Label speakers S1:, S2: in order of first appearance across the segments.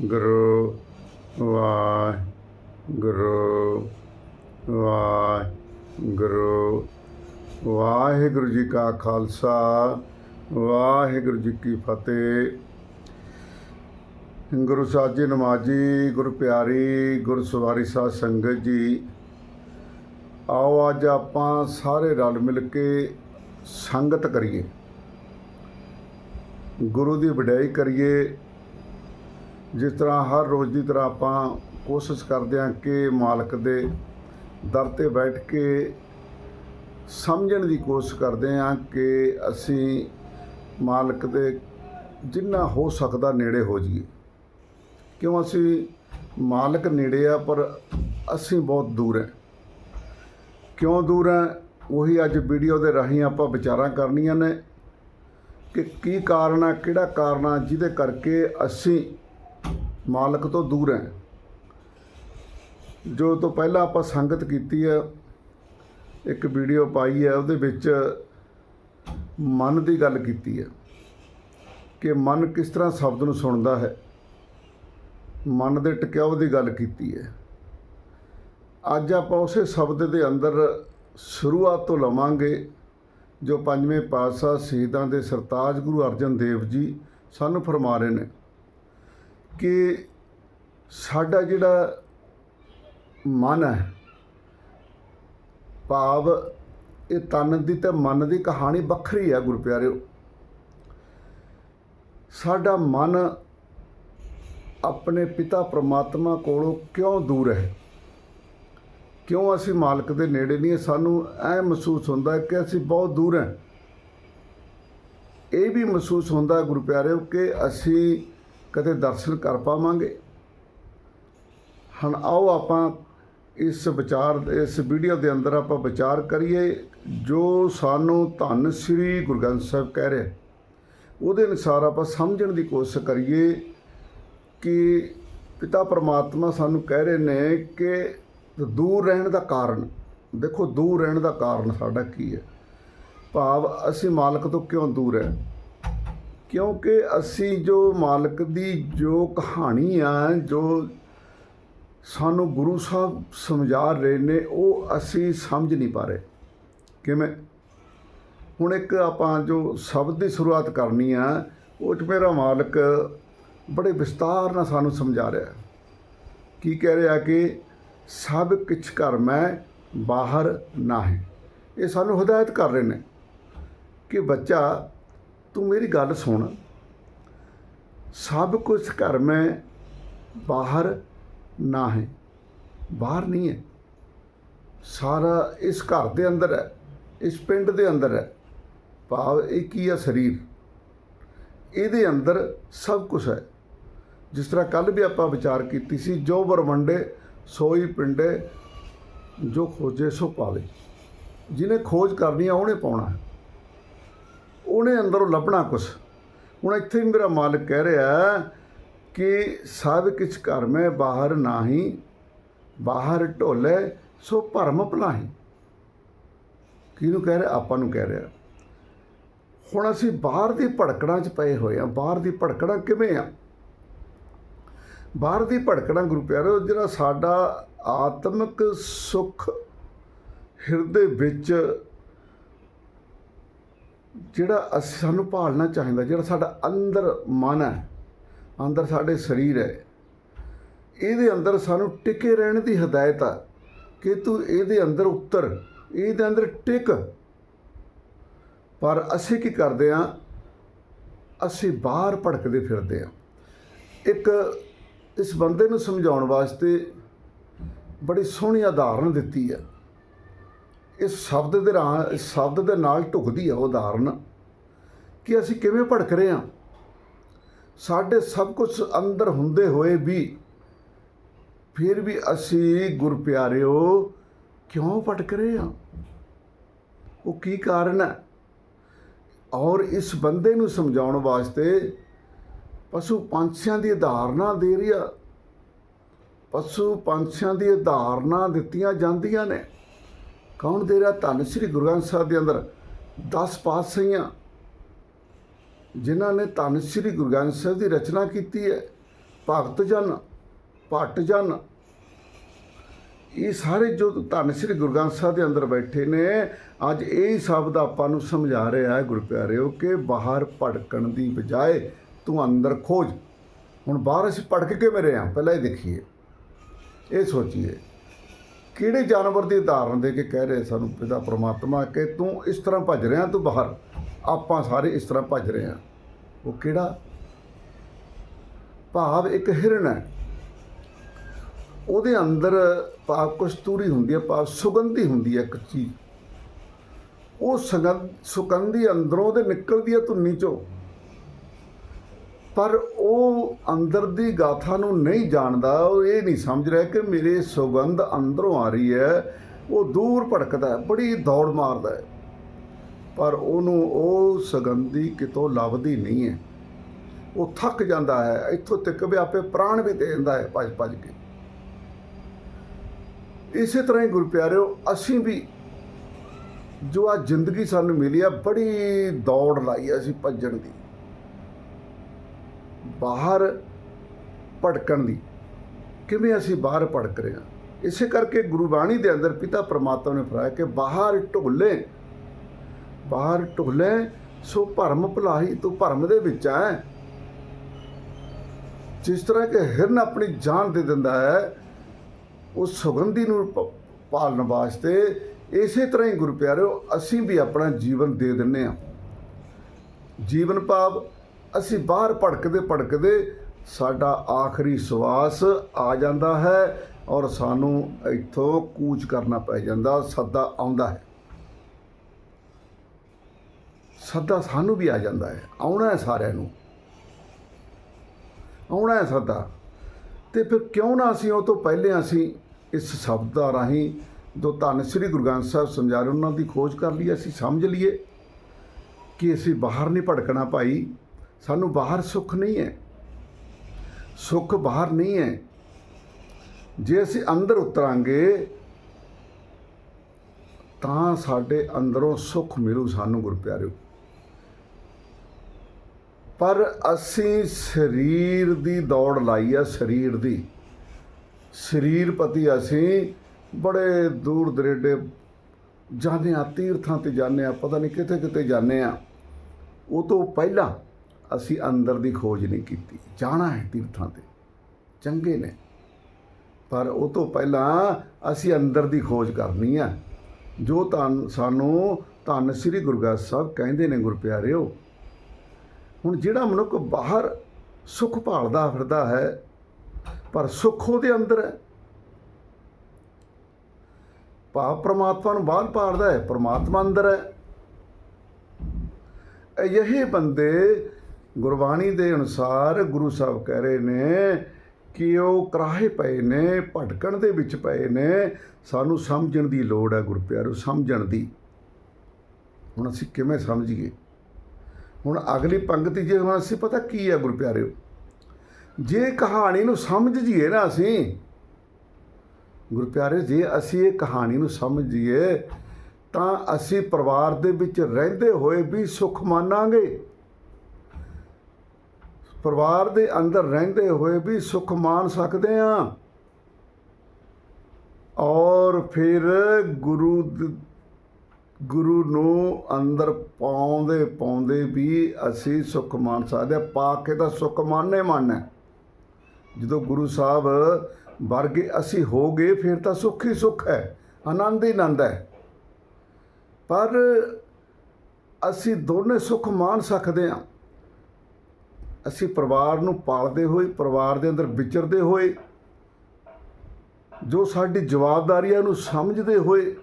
S1: ਗੁਰੂ ਵਾਹਿਗੁਰੂ ਵਾਹਿਗੁਰੂ ਵਾਹਿਗੁਰੂ ਜੀ ਕਾ ਖਾਲਸਾ, ਵਾਹਿਗੁਰੂ ਜੀ ਕੀ ਫਤਿਹ। ਗੁਰੂ ਸਾਹਿਬ ਜੀ ਨਮਾਜੀ ਗੁਰ ਪਿਆਰੀ, ਗੁਰੂ ਸਵਾਰੀ ਸਾਧ ਸੰਗਤ ਜੀ, ਆਓ ਅੱਜ ਆਪਾਂ ਸਾਰੇ ਰਲ ਮਿਲ ਕੇ ਸੰਗਤ ਕਰੀਏ। ਗੁਰੂ ਦੀ ਵਡਿਆਈ ਕਰੀਏ। ਜਿਸ ਤਰ੍ਹਾਂ ਹਰ ਰੋਜ਼ ਦੀ ਤਰ੍ਹਾਂ ਆਪਾਂ ਕੋਸ਼ਿਸ਼ ਕਰਦੇ ਹਾਂ ਕਿ ਮਾਲਕ ਦੇ ਦਰ ਤੇ ਬੈਠ ਕੇ ਸਮਝਣ ਦੀ ਕੋਸ਼ਿਸ਼ ਕਰਦੇ ਹਾਂ ਕਿ ਅਸੀਂ ਮਾਲਕ ਦੇ ਜਿੰਨਾ ਹੋ ਸਕਦਾ ਨੇੜੇ ਹੋ ਜਾਈਏ। ਕਿਉਂ ਅਸੀਂ ਮਾਲਕ ਨੇੜੇ ਆ, ਪਰ ਅਸੀਂ ਬਹੁਤ ਦੂਰ ਹੈ। ਕਿਉਂ ਦੂਰ ਹੈ? ਉਹੀ ਅੱਜ ਵੀਡੀਓ ਦੇ ਰਾਹੀਂ ਆਪਾਂ ਵਿਚਾਰਾਂ ਕਰਨੀਆਂ ਨੇ ਕਿ ਕੀ ਕਾਰਨ ਆ, ਕਿਹੜਾ ਕਾਰਨ ਆ, ਜਿਹਦੇ ਕਰਕੇ ਅਸੀਂ ਮਾਲਕ ਤੋਂ ਦੂਰ ਹੈ। ਜੋ ਤੋਂ ਪਹਿਲਾਂ ਆਪਾਂ ਸੰਗਤ ਕੀਤੀ ਹੈ, ਇੱਕ ਵੀਡੀਓ ਪਾਈ ਹੈ, ਉਹਦੇ ਵਿੱਚ ਮਨ ਦੀ ਗੱਲ ਕੀਤੀ ਹੈ ਕਿ ਮਨ ਕਿਸ ਤਰ੍ਹਾਂ ਸ਼ਬਦ ਨੂੰ ਸੁਣਦਾ ਹੈ। ਮਨ ਦੇ ਟਿਕਾਉ ਦੀ ਗੱਲ ਕੀਤੀ ਹੈ। ਅੱਜ ਆਪਾਂ ਉਸੇ ਸ਼ਬਦ ਦੇ ਅੰਦਰ ਸ਼ੁਰੂਆਤ ਤੋਂ ਲਵਾਂਗੇ, ਜੋ ਪੰਜਵੇਂ ਪਾਤਸ਼ਾਹ ਸ਼ਹੀਦਾਂ ਦੇ ਸਰਤਾਜ ਗੁਰੂ ਅਰਜਨ ਦੇਵ ਜੀ ਸਾਨੂੰ ਫਰਮਾ ਰਹੇ ਨੇ। ਕਿ ਸਾਡਾ ਜਿਹੜਾ ਮਨ ਹੈ, ਭਾਵ ਇਹ ਤਨ ਦੀ ਤੇ ਮਨ ਦੀ ਕਹਾਣੀ ਵੱਖਰੀ ਹੈ ਗੁਰੂ ਪਿਆਰਿਓ ਸਾਡਾ ਮਨ ਆਪਣੇ ਪਿਤਾ ਪ੍ਰਮਾਤਮਾ ਕੋਲੋਂ ਕਿਉਂ ਦੂਰ ਹੈ? ਕਿਉਂ ਅਸੀਂ ਮਾਲਕ ਦੇ ਨੇੜੇ ਨਹੀਂ ਸਾਨੂੰ ਐ ਮਹਿਸੂਸ ਹੁੰਦਾ ਕਿ ਅਸੀਂ ਬਹੁਤ ਦੂਰ ਹਾਂ। ਇਹ ਵੀ ਮਹਿਸੂਸ ਹੁੰਦਾ ਹੈ ਗੁਰੂ ਪਿਆਰਿਓ ਕਿ ਅਸੀਂ ਕਦੇ ਦਰਸ਼ਨ ਕਰ ਪਾਵਾਂਗੇ। ਹੁਣ ਆਓ ਆਪਾਂ ਇਸ ਵਿਚਾਰ, ਇਸ ਵੀਡੀਓ ਦੇ ਅੰਦਰ ਆਪਾਂ ਵਿਚਾਰ ਕਰੀਏ, ਜੋ ਸਾਨੂੰ ਧੰਨ ਸ੍ਰੀ ਗੁਰੂ ਗ੍ਰੰਥ ਸਾਹਿਬ ਕਹਿ ਰਿਹਾ ਉਹਦੇ ਅਨੁਸਾਰ ਆਪਾਂ ਸਮਝਣ ਦੀ ਕੋਸ਼ਿਸ਼ ਕਰੀਏ ਕਿ ਪਿਤਾ ਪਰਮਾਤਮਾ ਸਾਨੂੰ ਕਹਿ ਰਹੇ ਨੇ ਕਿ ਦੂਰ ਰਹਿਣ ਦਾ ਕਾਰਨ, ਦੇਖੋ ਦੂਰ ਰਹਿਣ ਦਾ ਕਾਰਨ ਸਾਡਾ ਕੀ ਹੈ। ਭਾਵ ਅਸੀਂ ਮਾਲਕ ਤੋਂ ਕਿਉਂ ਦੂਰ ਹੈ? ਕਿਉਂਕਿ ਅਸੀਂ ਜੋ ਮਾਲਕ ਦੀ ਜੋ ਕਹਾਣੀ ਆ, ਜੋ ਸਾਨੂੰ ਗੁਰੂ ਸਾਹਿਬ ਸਮਝਾ ਰਹੇ ਨੇ, ਉਹ ਅਸੀਂ ਸਮਝ ਨਹੀਂ ਪਾ ਰਹੇ। ਕਿਵੇਂ? ਹੁਣ ਇੱਕ ਆਪਾਂ ਜੋ ਸ਼ਬਦ ਦੀ ਸ਼ੁਰੂਆਤ ਕਰਨੀ ਆ, ਉਹ 'ਚ ਮੇਰਾ ਮਾਲਕ ਬੜੇ ਵਿਸਤਾਰ ਨਾਲ ਸਾਨੂੰ ਸਮਝਾ ਰਿਹਾ ਕੀ ਕਹਿ ਰਿਹਾ ਕਿ ਸਭ ਕਿਛ ਘਰ ਮੈਂ, ਬਾਹਰ ਨਾ ਹੈ। ਇਹ ਸਾਨੂੰ ਹਦਾਇਤ ਕਰ ਰਹੇ ਨੇ ਕਿ ਬੱਚਾ ਤੂੰ ਮੇਰੀ ਗੱਲ ਸੁਣ। ਸਭ ਕੁਝ ਘਰ ਮੈਂ ਬਾਹਰ ਨਾ ਹੈ। ਬਾਹਰ ਨਹੀਂ ਹੈ। ਸਾਰਾ ਇਸ ਘਰ ਦੇ ਅੰਦਰ ਹੈ, ਇਸ ਪਿੰਡ ਦੇ ਅੰਦਰ ਹੈ। ਭਾਵ ਇਹ ਕੀ ਆ ਸਰੀਰ? ਇਹਦੇ ਅੰਦਰ ਸਭ ਕੁਝ ਹੈ। ਜਿਸ ਤਰ੍ਹਾਂ ਕੱਲ ਵੀ ਆਪਾਂ ਵਿਚਾਰ ਕੀਤੀ ਸੀ, ਜੋ ਬਰਮੰਡੇ ਸੋਈ ਪਿੰਡੇ, ਜੋ ਖੋਜੇ ਸੋ ਪਾਵੇ। ਜਿਹਨੇ ਖੋਜ ਕਰਨੀ ਆ, ਉਹਨੇ ਪਾਉਣਾ ਹੈ। ਉਹਨੇ ਅੰਦਰੋਂ ਲੱਭਣਾ ਕੁਛ। ਹੁਣ ਇੱਥੇ ਵੀ ਮੇਰਾ ਮਾਲਕ ਕਹਿ ਰਿਹਾ ਕਿ ਸਭ ਕਿਛ ਘਰ ਮੈਂ ਬਾਹਰ ਨਾਹੀ, ਬਾਹਰ ਢੋਲੇ, ਸੋ ਭਰਮ ਭਲਾਹੀ। ਕਿਹਨੂੰ ਕਹਿ ਰਿਹਾ? ਆਪਾਂ ਨੂੰ ਕਹਿ ਰਿਹਾ। ਹੁਣ ਅਸੀਂ ਬਾਹਰ ਦੀ ਭੜਕੜਾਂ 'ਚ ਪਏ ਹੋਏ ਆ ਬਾਹਰ ਦੀ ਭੜਕੜਾਂ ਕਿਵੇਂ ਆ? ਬਾਹਰ ਦੀ ਭੜਕਣਾ ਗੁਰੂ ਪਿਆਰੋ, ਜਿਹੜਾ ਸਾਡਾ ਆਤਮਿਕ ਸੁਖ ਹਿਰਦੇ ਵਿੱਚ ਜਿਹੜਾ ਅਸੀਂ, ਸਾਨੂੰ ਭਾਲਣਾ ਚਾਹੀਦਾ, ਜਿਹੜਾ ਸਾਡਾ ਅੰਦਰ ਮਨ ਹੈ, ਅੰਦਰ ਸਾਡੇ ਸਰੀਰ ਹੈ, ਇਹਦੇ ਅੰਦਰ ਸਾਨੂੰ ਟਿਕੇ ਰਹਿਣ ਦੀ ਹਦਾਇਤ ਆ ਕਿ ਤੂੰ ਇਹਦੇ ਅੰਦਰ ਉਤਰ, ਇਹਦੇ ਅੰਦਰ ਟਿਕ। ਪਰ ਅਸੀਂ ਕੀ ਕਰਦੇ ਆ ਅਸੀਂ ਬਾਹਰ ਭੜਕਦੇ ਫਿਰਦੇ ਆ ਇੱਕ ਇਸ ਬੰਦੇ ਨੂੰ ਸਮਝਾਉਣ ਵਾਸਤੇ ਬੜੀ ਸੋਹਣੀ ਉਦਾਹਰਨ ਦਿੱਤੀ ਆ ਇਸ ਸ਼ਬਦ ਦੇ ਰਾਂ, ਸ਼ਬਦ ਦੇ ਨਾਲ ਢੁਕਦੀ ਹੈ ਉਹ ਉਦਾਹਰਨ ਕਿ ਅਸੀਂ ਕਿਵੇਂ ਭੜਕ ਰਹੇ ਹਾਂ। ਸਾਡੇ ਸਭ ਕੁਝ ਅੰਦਰ ਹੁੰਦੇ ਹੋਏ ਵੀ, ਫਿਰ ਵੀ ਅਸੀਂ ਗੁਰ ਪਿਆਰਿਓ ਕਿਉਂ ਭਟਕ ਰਹੇ ਹਾਂ? ਉਹ ਕੀ ਕਾਰਨ ਹੈ? ਔਰ ਇਸ ਬੰਦੇ ਨੂੰ ਸਮਝਾਉਣ ਵਾਸਤੇ ਪਸ਼ੂ ਪੰਛੀਆਂ ਦੀ ਉਦਾਹਰਨਾਂ ਦੇ ਰਿਹਾ ਪਸ਼ੂ ਪੰਛੀਆਂ ਦੀ ਉਦਾਹਰਨਾਂ ਦਿੱਤੀਆਂ ਜਾਂਦੀਆਂ ਨੇ। ਕੌਣ ਦੇ ਰਿਹਾ? ਧੰਨ ਸ੍ਰੀ ਗੁਰੂ ਗ੍ਰੰਥ ਸਾਹਿਬ ਦੇ ਅੰਦਰ 10 ਪਾਤਸ਼ਾਹੀਆਂ, ਜਿਨ੍ਹਾਂ ਨੇ ਧੰਨ ਸ੍ਰੀ ਗੁਰੂ ਗ੍ਰੰਥ ਸਾਹਿਬ ਦੀ ਰਚਨਾ ਕੀਤੀ ਹੈ। ਭਗਤ ਜਨ, ਭੱਟ ਜਨ, ਇਹ ਸਾਰੇ ਜੋ ਧੰਨ ਸ੍ਰੀ ਗੁਰੂ ਗ੍ਰੰਥ ਸਾਹਿਬ ਦੇ ਅੰਦਰ ਬੈਠੇ ਨੇ, ਅੱਜ ਇਹ ਹੀ ਸ਼ਬਦ ਆਪਾਂ ਨੂੰ ਸਮਝਾ ਰਿਹਾ ਹੈ ਗੁਰਪਿਆਰਿਓ ਕਿ ਬਾਹਰ ਭੜਕਣ ਦੀ ਬਜਾਏ ਤੂੰ ਅੰਦਰ ਖੋਜ। ਹੁਣ ਬਾਹਰ ਅਸੀਂ ਭੜਕ ਕੇ ਮੇਰੇ ਆ ਪਹਿਲਾਂ ਇਹ ਦੇਖੀਏ। ਇਹ ਸੋਚੀਏ। ਕਿਹੜੇ ਜਾਨਵਰ ਦੀ ਉਦਾਹਰਨ ਦੇ ਕੇ ਕਹਿ ਰਹੇ ਸਾਨੂੰ ਪਿਤਾ ਪ੍ਰਮਾਤਮਾ ਕਿ ਤੂੰ ਇਸ ਤਰ੍ਹਾਂ ਭੱਜ ਰਿਹਾ, ਤੂੰ ਬਾਹਰ। ਆਪਾਂ ਸਾਰੇ ਇਸ ਤਰ੍ਹਾਂ ਭੱਜ ਰਹੇ ਹਾਂ। ਉਹ ਕਿਹੜਾ? ਭਾਵ ਇੱਕ ਹਿਰਨ ਹੈ। ਉਹਦੇ ਅੰਦਰ ਭਾਵ ਕਸਤੂਰੀ ਹੁੰਦੀ ਹੈ, ਭਾਵ ਸੁਗੰਧੀ ਹੁੰਦੀ ਹੈ ਇੱਕ ਚੀਜ਼। ਉਹ ਸੁਗੰਧ ਸੁਗੰਧੀ ਅੰਦਰੋਂ ਦੇ ਨਿਕਲਦੀ ਹੈ ਧੁੰਨੀ ਚੋਂ। ਪਰ ਉਹ ਅੰਦਰ ਦੀ ਗਾਥਾ ਨੂੰ ਨਹੀਂ ਜਾਣਦਾ, ਉਹ ਇਹ ਨਹੀਂ ਸਮਝ ਰਿਹਾ ਕਿ ਮੇਰੇ ਸੁਗੰਧ ਅੰਦਰੋਂ ਆ ਰਹੀ ਹੈ, ਉਹ ਦੂਰ ਭੜਕਦਾ ਬੜੀ ਦੌੜ ਮਾਰਦਾ ਹੈ। ਪਰ ਉਹਨੂੰ ਉਹ ਸੁਗੰਧੀ ਕਿਤੋਂ ਲੱਭਦੀ ਨਹੀਂ ਹੈ। ਉਹ ਥੱਕ ਜਾਂਦਾ ਹੈ, ਇੱਥੋਂ ਤੱਕ ਵੀ ਆਪੇ ਪ੍ਰਾਣ ਵੀ ਦੇ ਦਿੰਦਾ ਹੈ, ਭੱਜ ਭੱਜ ਕੇ। ਇਸੇ ਤਰ੍ਹਾਂ ਹੀ ਗੁਰੂ ਪਿਆਰਿਓ ਅਸੀਂ ਵੀ ਜੋ ਆ ਜ਼ਿੰਦਗੀ ਸਾਨੂੰ ਮਿਲੀ ਆ ਬੜੀ ਦੌੜ ਲਾਈ ਆ ਅਸੀਂ ਭੱਜਣ ਦੀ। ਬਾਹਰ ਭਟਕਣ ਦੀ। ਕਿਵੇਂ ਅਸੀਂ ਬਾਹਰ ਭਟਕ ਰਹੇ ਹਾਂ? ਇਸੇ ਕਰਕੇ ਗੁਰਬਾਣੀ ਦੇ ਅੰਦਰ ਪਿਤਾ ਪ੍ਰਮਾਤਮਾ ਨੇ ਫਰਾਇਆ ਕਿ ਬਾਹਰ ਢੋਲੇ ਬਾਹਰ ਢੋਲੇ ਸੋ ਭਰਮ ਭਲਾਈ ਤੂੰ ਭਰਮ ਦੇ ਵਿੱਚ ਆ ਜਿਸ ਤਰ੍ਹਾਂ ਕਿ ਹਿਰਨ ਆਪਣੀ ਜਾਨ ਦੇ ਦਿੰਦਾ ਹੈ, ਉਸ ਸੁਗੰਧੀ ਨੂੰ ਪਾਲਣ ਵਾਸਤੇ ਇਸੇ ਤਰ੍ਹਾਂ ਹੀ ਗੁਰੂ ਪਿਆਰਿਓ ਅਸੀਂ ਵੀ ਆਪਣਾ ਜੀਵਨ ਦੇ ਦਿੰਨੇ ਆ ਜੀਵਨ ਭਾਵ ਅਸੀਂ ਬਾਹਰ ਭੜਕਦੇ ਭੜਕਦੇ ਸਾਡਾ ਆਖਰੀ ਸਵਾਸ ਆ ਜਾਂਦਾ ਹੈ ਔਰ ਸਾਨੂੰ ਇੱਥੋਂ ਕੂਚ ਕਰਨਾ ਪੈ ਜਾਂਦਾ, ਸੱਦਾ ਆਉਂਦਾ ਹੈ। ਸੱਦਾ ਸਾਨੂੰ ਵੀ ਆ ਜਾਂਦਾ ਹੈ, ਆਉਣਾ ਹੈ ਸਾਰਿਆਂ ਨੂੰ। ਆਉਣਾ ਹੈ ਸੱਦਾ। ਤੇ ਫਿਰ ਕਿਉਂ ਨਾ ਅਸੀਂ ਉਹ ਤੋਂ ਪਹਿਲੇ ਅਸੀਂ ਇਸ ਸ਼ਬਦ ਦਾ ਰਾਹੀਂ ਜੋ ਧੰਨ ਸ੍ਰੀ ਗੁਰੂ ਗ੍ਰੰਥ ਸਾਹਿਬ ਸਮਝਾ ਰਹੇ ਉਹਨਾਂ ਦੀ ਖੋਜ ਕਰ ਲਈ, ਅਸੀਂ ਸਮਝ ਲਈਏ ਕਿ ਅਸੀਂ ਬਾਹਰ ਨਹੀਂ ਭੜਕਣਾ ਭਾਈ। ਸਾਨੂੰ ਬਾਹਰ ਸੁੱਖ ਨਹੀਂ ਹੈ। ਸੁੱਖ ਬਾਹਰ ਨਹੀਂ ਹੈ। ਜੇ ਅਸੀਂ ਅੰਦਰ ਉਤਰਾਂਗੇ, ਤਾਂ ਸਾਡੇ ਅੰਦਰੋਂ ਸੁੱਖ ਮਿਲੂ ਸਾਨੂੰ ਗੁਰੂ ਪਿਆਰਿਓ ਪਰ ਅਸੀਂ ਸਰੀਰ ਦੀ ਦੌੜ ਲਾਈ ਆ, ਸਰੀਰ ਦੀ। ਸਰੀਰ ਪਤੀ ਅਸੀਂ ਬੜੇ ਦੂਰ ਦਰੇਡੇ ਜਾਂਦੇ ਆ, ਤੀਰਥਾਂ ਤੇ ਜਾਂਦੇ ਆ, ਪਤਾ ਨਹੀਂ ਕਿਤੇ ਕਿਤੇ ਜਾਂਦੇ ਆ। ਉਹ ਤੋਂ ਪਹਿਲਾਂ ਅਸੀਂ ਅੰਦਰ ਦੀ ਖੋਜ ਨਹੀਂ ਕੀਤੀ। ਜਾਣਾ ਹੈ ਤੀਰਥਾਂ ਤੇ। ਚੰਗੇ ਨੇ। ਪਰ ਉਹ ਤੋਂ ਪਹਿਲਾਂ ਅਸੀਂ ਅੰਦਰ ਦੀ ਖੋਜ ਕਰਨੀ ਆ। ਜੋ ਤਾਂ ਸਾਨੂੰ ਧੰਨ ਸ੍ਰੀ ਗੁਰੂ ਗ੍ਰੰਥ ਸਾਹਿਬ ਕਹਿੰਦੇ ਨੇ, ਗੁਰ ਪਿਆਰਿਓ, ਹੁਣ ਜਿਹੜਾ ਮਨੁੱਖ ਬਾਹਰ ਸੁੱਖ ਭਾਲਦਾ ਫਿਰਦਾ ਹੈ, ਪਰ ਸੁੱਖ ਉਹਦੇ ਅੰਦਰ ਹੈ। ਭਾਵ ਪ੍ਰਮਾਤਮਾ ਨੂੰ ਬਾਹਰ ਭਾਲਦਾ ਹੈ, ਪ੍ਰਮਾਤਮਾ ਅੰਦਰ ਹੈ। ਅਜਿਹੇ ਬੰਦੇ ਗੁਰਬਾਣੀ ਦੇ ਅਨੁਸਾਰ ਗੁਰੂ ਸਾਹਿਬ ਕਹਿ ਰਹੇ ਨੇ ਕਿ ਉਹ ਕਰਾਹੇ ਪਏ ਨੇ, ਭਟਕਣ ਦੇ ਵਿੱਚ ਪਏ ਨੇ। ਸਾਨੂੰ ਸਮਝਣ ਦੀ ਲੋੜ ਹੈ ਗੁਰਪਿਆਰੋ, ਸਮਝਣ ਦੀ। ਹੁਣ ਅਸੀਂ ਕਿਵੇਂ ਸਮਝੀਏ? ਹੁਣ ਅਗਲੀ ਪੰਕਤੀ ਜੇ ਹੁਣ ਅਸੀਂ ਪਤਾ ਕੀ ਹੈ ਗੁਰਪਿਆਰਿਓ ਜੇ ਕਹਾਣੀ ਨੂੰ ਸਮਝ ਜੀਏ ਨਾ ਅਸੀਂ, ਗੁਰਪਿਆਰੇ, ਜੇ ਅਸੀਂ ਇਹ ਕਹਾਣੀ ਨੂੰ ਸਮਝੀਏ, ਤਾਂ ਅਸੀਂ ਪਰਿਵਾਰ ਦੇ ਵਿੱਚ ਰਹਿੰਦੇ ਹੋਏ ਵੀ ਸੁਖ ਮਾਨਾਂਗੇ। ਪਰਿਵਾਰ ਦੇ ਅੰਦਰ ਰਹਿੰਦੇ ਹੋਏ ਵੀ ਸੁਖ ਮਾਣ ਸਕਦੇ ਹਾਂ। ਔਰ ਫਿਰ ਗੁਰੂ ਗੁਰੂ ਨੂੰ ਅੰਦਰ ਪਾਉਂਦੇ ਪਾਉਂਦੇ ਵੀ ਅਸੀਂ ਸੁਖ ਮਾਣ ਸਕਦੇ ਹਾਂ। ਪਾ ਕੇ ਤਾਂ ਸੁਖ ਮਾਨੇ ਮਾਨਣਾ ਹੈ। ਜਦੋਂ ਗੁਰੂ ਸਾਹਿਬ ਵਰਗੇ ਅਸੀਂ ਹੋ ਗਏ, ਫਿਰ ਤਾਂ ਸੁੱਖ ਹੀ ਸੁੱਖ ਹੈ, ਆਨੰਦ ਹੀ ਆਨੰਦ ਹੈ। ਪਰ ਅਸੀਂ ਦੋਨੇ ਸੁੱਖ ਮਾਣ ਸਕਦੇ ਹਾਂ। ਅਸੀਂ ਪਰਿਵਾਰ ਨੂੰ ਪਾਲਦੇ ਹੋਏ, ਪਰਿਵਾਰ ਦੇ ਅੰਦਰ ਵਿਚਰਦੇ ਹੋਏ, ਜੋ ਸਾਡੀ ਜਵਾਬਦਾਰੀਆਂ ਨੂੰ ਸਮਝਦੇ ਹੋਏ,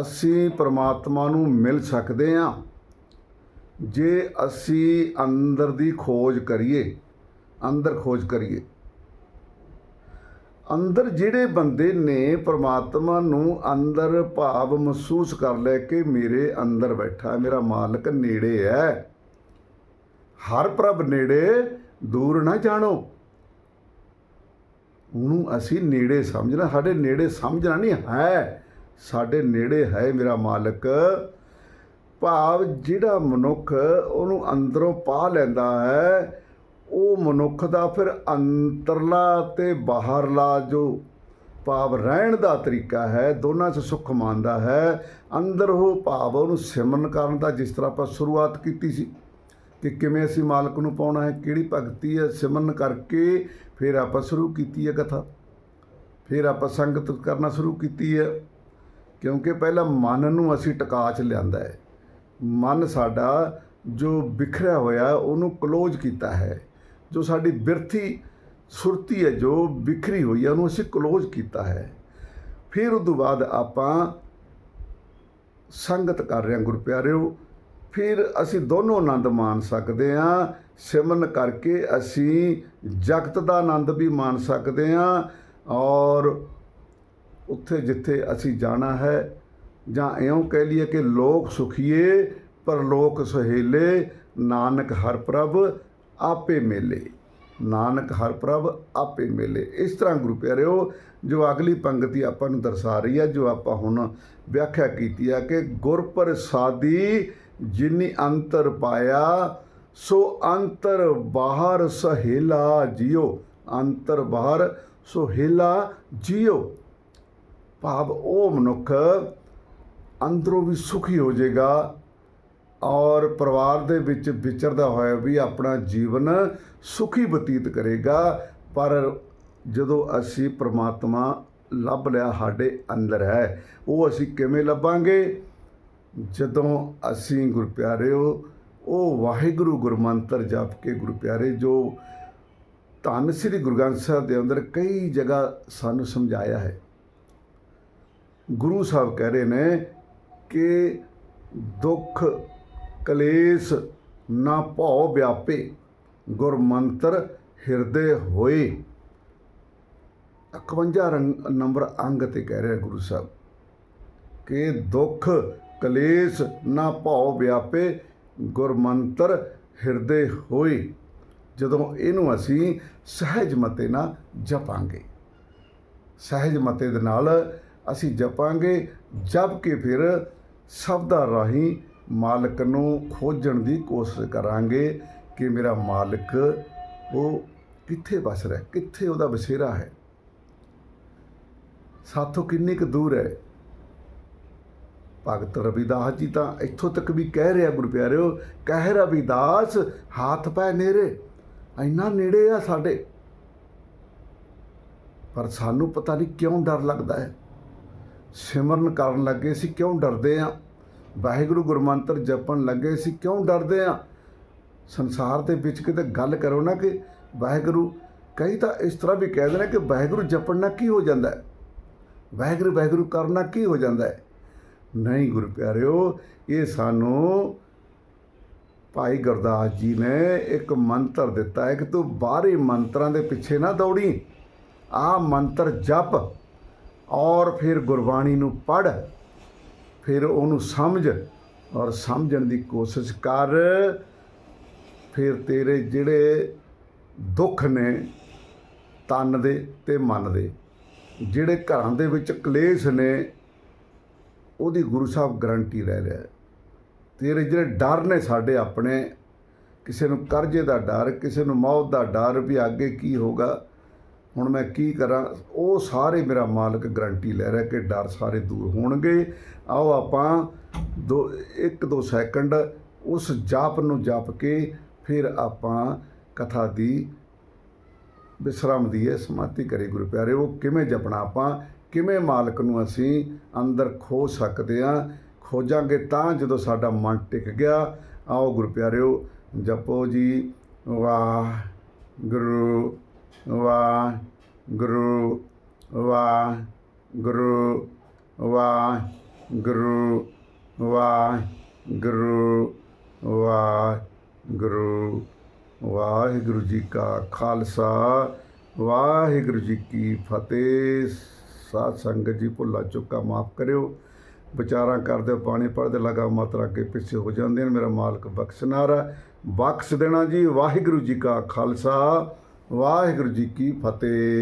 S1: ਅਸੀਂ ਪਰਮਾਤਮਾ ਨੂੰ ਮਿਲ ਸਕਦੇ ਹਾਂ। ਜੇ ਅਸੀਂ ਅੰਦਰ ਦੀ ਖੋਜ ਕਰੀਏ, ਅੰਦਰ ਖੋਜ ਕਰੀਏ, ਅੰਦਰ ਜਿਹੜੇ ਬੰਦੇ ਨੇ ਪ੍ਰਮਾਤਮਾ ਨੂੰ ਅੰਦਰ ਭਾਵ ਮਹਿਸੂਸ ਕਰ ਲੈ ਕੇ ਮੇਰੇ ਅੰਦਰ ਬੈਠਾ ਮੇਰਾ ਮਾਲਕ ਨੇੜੇ ਹੈ ਹਰ ਪ੍ਰਭ ਨੇੜੇ ਦੂਰ ਨਾ ਜਾਣੋ। ਉਹਨੂੰ ਅਸੀਂ ਨੇੜੇ ਸਮਝਣਾ, ਸਾਡੇ ਨੇੜੇ ਸਮਝਣਾ ਨਹੀਂ ਹੈ। ਸਾਡੇ ਨੇੜੇ ਹੈ ਮੇਰਾ ਮਾਲਕ। ਭਾਵ ਜਿਹੜਾ ਮਨੁੱਖ ਉਹਨੂੰ ਅੰਦਰੋਂ ਪਾ ਲੈਂਦਾ ਹੈ, ਉਹ ਮਨੁੱਖ ਦਾ ਫਿਰ ਅੰਤਰਲਾ ਤੇ ਬਾਹਰਲਾ ਜੋ ਭਾਵ ਰਹਿਣ ਦਾ ਤਰੀਕਾ ਹੈ, ਦੋਨਾਂ 'ਚ ਸੁੱਖ ਮੰਨਦਾ ਹੈ। ਅੰਦਰ ਉਹ ਭਾਵ ਉਹਨੂੰ ਸਿਮਰਨ ਕਰਨ ਦਾ ਜਿਸ ਤਰ੍ਹਾਂ ਆਪਾਂ ਸ਼ੁਰੂਆਤ ਕੀਤੀ ਸੀ। ਕਿ ਕਿਵੇਂ ਅਸੀਂ ਮਾਲਕ ਨੂੰ ਪਾਉਣਾ ਹੈ, ਕਿਹੜੀ ਭਗਤੀ ਹੈ, ਸਿਮਰਨ ਕਰਕੇ ਫਿਰ ਆਪਾਂ ਸ਼ੁਰੂ ਕੀਤੀ ਹੈ ਕਥਾ। ਫਿਰ ਆਪਾਂ ਸੰਗਤ ਕਰਨਾ ਸ਼ੁਰੂ ਕੀਤੀ ਹੈ, ਕਿਉਂਕਿ ਪਹਿਲਾਂ ਮਨ ਨੂੰ ਅਸੀਂ ਟਿਕਾ 'ਚ ਲਿਆਂਦਾ ਹੈ। ਮਨ ਸਾਡਾ ਜੋ ਵਿਖਰਿਆ ਹੋਇਆ, ਉਹਨੂੰ ਕਲੋਜ਼ ਕੀਤਾ ਹੈ। ਜੋ ਸਾਡੀ ਬਿਰਥੀ ਸੁਰਤੀ ਹੈ, ਜੋ ਵਿਖਰੀ ਹੋਈ ਹੈ, ਉਹਨੂੰ ਅਸੀਂ ਕਲੋਜ਼ ਕੀਤਾ ਹੈ। ਫਿਰ ਉਸ ਤੋਂ ਬਾਅਦ ਆਪਾਂ ਸੰਗਤ ਕਰ ਰਹੇ ਹਾਂ, ਗੁਰਪਿਆਰਿਓ ਫਿਰ ਅਸੀਂ ਦੋਨੋਂ ਆਨੰਦ ਮਾਣ ਸਕਦੇ ਹਾਂ। ਸਿਮਰਨ ਕਰਕੇ ਅਸੀਂ ਜਗਤ ਦਾ ਆਨੰਦ ਵੀ ਮਾਣ ਸਕਦੇ ਹਾਂ ਔਰ ਉੱਥੇ ਜਿੱਥੇ ਅਸੀਂ ਜਾਣਾ ਹੈ ਜਾਂ ਇਉਂ ਕਹਿ ਲਈਏ ਕਿ ਲੋਕ ਸੁਖੀਏ ਪਰ ਲੋਕ ਸੁਹੇਲੇ, ਨਾਨਕ ਹਰ ਪ੍ਰਭ ਆਪੇ ਮੇਲੇ। ਨਾਨਕ ਹਰ ਪ੍ਰਭ ਆਪੇ ਮੇਲੇ। ਇਸ ਤਰ੍ਹਾਂ ਗੁਰੂ ਪਿਆਰਿਓ, ਜੋ ਅਗਲੀ ਪੰਕਤੀ ਆਪਾਂ ਨੂੰ ਦਰਸਾ ਰਹੀ ਹੈ, ਜੋ ਆਪਾਂ ਹੁਣ ਵਿਆਖਿਆ ਕੀਤੀ ਹੈ ਕਿ ਗੁਰ ਪ੍ਰਸਾਦੀ ਜਿਨੀ ਅੰਤਰ ਪਾਇਆ, ਸੋ ਅੰਤਰ ਬਾਹਰ ਸਹੇਲਾ ਜਿਉ ਅੰਤਰ ਬਾਹਰ ਸੋਹੇਲਾ ਜਿਉ ਭਾਵ ਉਹ ਮਨੁੱਖ ਅੰਦਰੋਂ ਵੀ ਸੁਖੀ ਹੋ ਜਾਏਗਾ ਔਰ ਪਰਿਵਾਰ ਦੇ ਵਿੱਚ ਵਿਚਰਦਾ ਹੋਇਆ ਵੀ ਆਪਣਾ ਜੀਵਨ ਸੁਖੀ ਬਤੀਤ ਕਰੇਗਾ। ਪਰ ਜਦੋਂ ਅਸੀਂ ਪ੍ਰਮਾਤਮਾ ਲੱਭ ਲਿਆ, ਸਾਡੇ ਅੰਦਰ ਹੈ, ਉਹ ਅਸੀਂ ਕਿਵੇਂ ਲੱਭਾਂਗੇ? ਜਦੋਂ ਅਸੀਂ ਗੁਰ ਉਹ ਵਾਹਿਗੁਰੂ ਗੁਰਮੰਤਰ ਜਪ ਕੇ ਗੁਰਪਿਆਰੇ ਜੋ ਧੰਨ ਸ੍ਰੀ ਗੁਰੂ ਗ੍ਰੰਥ ਸਾਹਿਬ ਦੇ ਅੰਦਰ ਕਈ ਜਗ੍ਹਾ ਸਾਨੂੰ ਸਮਝਾਇਆ ਹੈ। ਗੁਰੂ ਸਾਹਿਬ ਕਹਿ ਰਹੇ ਨੇ ਕਿ ਦੁੱਖ, ਕਲੇਸ਼ ਨਾ ਭਉ ਵਿਆਪੇ, ਗੁਰਮੰਤਰ ਹਿਰਦੇ ਹੋਏ। 51 ਰੰਗ, ਨੰਬਰ ਅੰਗ ਤੇ ਕਹਿ ਰਿਹਾ ਗੁਰੂ ਸਾਹਿਬ ਕਿ ਦੁੱਖ ਕਲੇਸ਼ ਨਾ ਭਉ ਵਿਆਪੇ ਗੁਰਮੰਤਰ ਹਿਰਦੇ ਹੋਏ। ਜਦੋਂ ਇਹਨੂੰ ਅਸੀਂ ਸਹਿਜ ਮਤੇ ਨਾਲ ਜਪਾਂਗੇ, ਸਹਿਜ ਮਤੇ ਦੇ ਨਾਲ ਅਸੀਂ ਜਪਾਂਗੇ, ਜਪ ਕੇ ਫਿਰ ਸ਼ਬਦਾਂ ਰਾਹੀਂ ਮਾਲਕ ਨੂੰ ਖੋਜਣ ਦੀ ਕੋਸ਼ਿਸ਼ ਕਰਾਂਗੇ ਕਿ ਮੇਰਾ ਮਾਲਕ ਉਹ ਕਿੱਥੇ ਵਸ ਰਿਹਾ, ਕਿੱਥੇ ਉਹਦਾ ਬਸੇਰਾ ਹੈ। ਸਾਥੋਂ ਕਿੰਨੀ ਕੁ ਦੂਰ ਹੈ? ਭਗਤ ਰਵਿਦਾਸ ਜੀ ਤਾਂ ਇੱਥੋਂ ਤੱਕ ਵੀ ਕਹਿ ਰਿਹਾ, ਗੁਰੂ ਪਿਆਰਿਓ, ਕਹਿ ਰਵਿਦਾਸ, ਹੱਥ ਪੈ ਨੇਰੇ, ਇੰਨਾ ਨੇੜੇ ਆ ਸਾਡੇ। ਪਰ ਸਾਨੂੰ ਪਤਾ ਨਹੀਂ ਕਿਉਂ ਡਰ ਲੱਗਦਾ ਹੈ। ਸਿਮਰਨ ਕਰਨ ਲੱਗੇ ਸੀ, ਕਿਉਂ ਡਰਦੇ ਆ? ਵਾਹਿਗੁਰੂ ਗੁਰਮੰਤਰ ਜਪਣ ਲੱਗੇ ਸੀ, ਕਿਉਂ ਡਰਦੇ ਆ? ਸੰਸਾਰ ਦੇ ਵਿੱਚ ਕਿਤੇ ਗੱਲ ਕਰੋ ਨਾ ਕਿ ਵਾਹਿਗੁਰੂ, ਕਈ ਤਾਂ ਇਸ ਤਰ੍ਹਾਂ ਵੀ ਕਹਿ ਨੇ ਕਿ ਵਾਹਿਗੁਰੂ ਜਪਣ ਨਾਲ ਕੀ ਹੋ ਜਾਂਦਾ ਹੈ? ਵਾਹਿਗੁਰੂ ਵਾਹਿਗੁਰੂ ਕਰਨਾ ਕੀ ਹੋ ਜਾਂਦਾ ਹੈ? ਨਹੀਂ ਗੁਰੂ ਪਿਆਰਿਓ, ਇਹ ਸਾਨੂੰ ਭਾਈ ਗੁਰਦਾਸ ਜੀ ਨੇ ਇੱਕ ਮੰਤਰ ਦਿੱਤਾ ਹੈ ਕਿ ਤੂੰ ਬਾਹਰੀ ਮੰਤਰਾਂ ਦੇ ਪਿੱਛੇ ਨਾ ਦੌੜੀ। ਆ ਮੰਤਰ ਜਪ ਔਰ ਫਿਰ ਗੁਰਬਾਣੀ ਨੂੰ ਪੜ ਫਿਰ ਉਹਨੂੰ ਸਮਝ ਔਰ ਸਮਝਣ ਦੀ ਕੋਸ਼ਿਸ਼ ਕਰ। ਫਿਰ ਤੇਰੇ ਜਿਹੜੇ ਦੁੱਖ ਨੇ ਤਨ ਦੇ ਤੇ ਮਨ ਦੇ, ਜਿਹੜੇ ਘਰਾਂ ਦੇ ਵਿੱਚ ਕਲੇਸ਼ ਨੇ ਉਹਦੀ ਗੁਰੂ ਸਾਹਿਬ ਗਰੰਟੀ ਲੈ ਰਿਹਾ ਤੇਰੇ ਜਿਹੜੇ ਡਰ ਨੇ ਸਾਡੇ ਆਪਣੇ, ਕਿਸੇ ਨੂੰ ਕਰਜ਼ੇ ਦਾ ਡਰ, ਕਿਸੇ ਨੂੰ ਮੌਤ ਦਾ ਡਰ ਵੀ ਅੱਗੇ ਕੀ ਹੋਗਾ ਹੁਣ ਮੈਂ ਕੀ ਕਰਾਂ, ਉਹ ਸਾਰੇ ਮੇਰਾ ਮਾਲਕ ਗਰੰਟੀ ਲੈ ਰਿਹਾ ਕਿ ਡਰ ਸਾਰੇ ਦੂਰ ਹੋਣਗੇ। ਆਓ ਆਪਾਂ ਦੋ, ਇੱਕ ਦੋ ਸੈਕਿੰਡ ਉਸ ਜਾਪ ਨੂੰ ਜਪ ਕੇ ਫਿਰ ਆਪਾਂ ਕਥਾ ਦੀ ਵਿਸਰਾਮ ਦੀ ਹੈ ਸਮਾਪਤੀ ਕਰੇ ਗੁਰੂ ਪਿਆਰੇ, ਉਹ ਕਿਵੇਂ ਜਪਣਾ ਆਪਾਂ ਕਿਵੇਂ ਮਾਲਕ ਨੂੰ ਅਸੀਂ ਅੰਦਰ ਖੋ ਸਕਦੇ ਹਾਂ? ਖੋਜਾਂਗੇ ਤਾਂ ਜਦੋਂ ਸਾਡਾ ਮਨ ਟਿਕ ਗਿਆ। ਆਓ ਗੁਰੂ ਪਿਆਰਿਓ, ਜਪੋ ਜੀ। ਵਾਹ ਗੁਰੂ ਵਾਹ ਗੁਰੂ ਵਾਹ ਗੁਰੂ ਵਾਹ ਗੁਰੂ ਵਾਹ ਗੁਰੂ ਵਾਹਿਗੁਰੂ। ਵਾਹਿਗੁਰੂ ਜੀ ਕਾ ਖਾਲਸਾ, ਵਾਹਿਗੁਰੂ ਜੀ ਕੀ ਫਤਿਹ। ਸਾਧ ਸੰਗਤ ਜੀ ਭੁੱਲਾ ਚੁੱਕਾ ਮਾਫ ਕਰਿਓ। ਵਿਚਾਰਾਂ ਕਰਦੇ ਹੋ, ਪਾਣੀ ਪੜਦੇ ਲਗਾ ਮਾਤਰਾ ਕੇ ਪਿੱਛੇ ਹੋ ਜਾਂਦੇ ਨੇ। ਮੇਰਾ ਮਾਲਕ ਬਖਸ਼ਨਾਰ ਹੈ ਬਖਸ਼ ਦੇਣਾ ਜੀ। ਵਾਹਿਗੁਰੂ ਜੀ ਕਾ ਖਾਲਸਾ ਵਾਹਿਗੁਰੂ ਜੀ ਕੀ ਫਤਿਹ।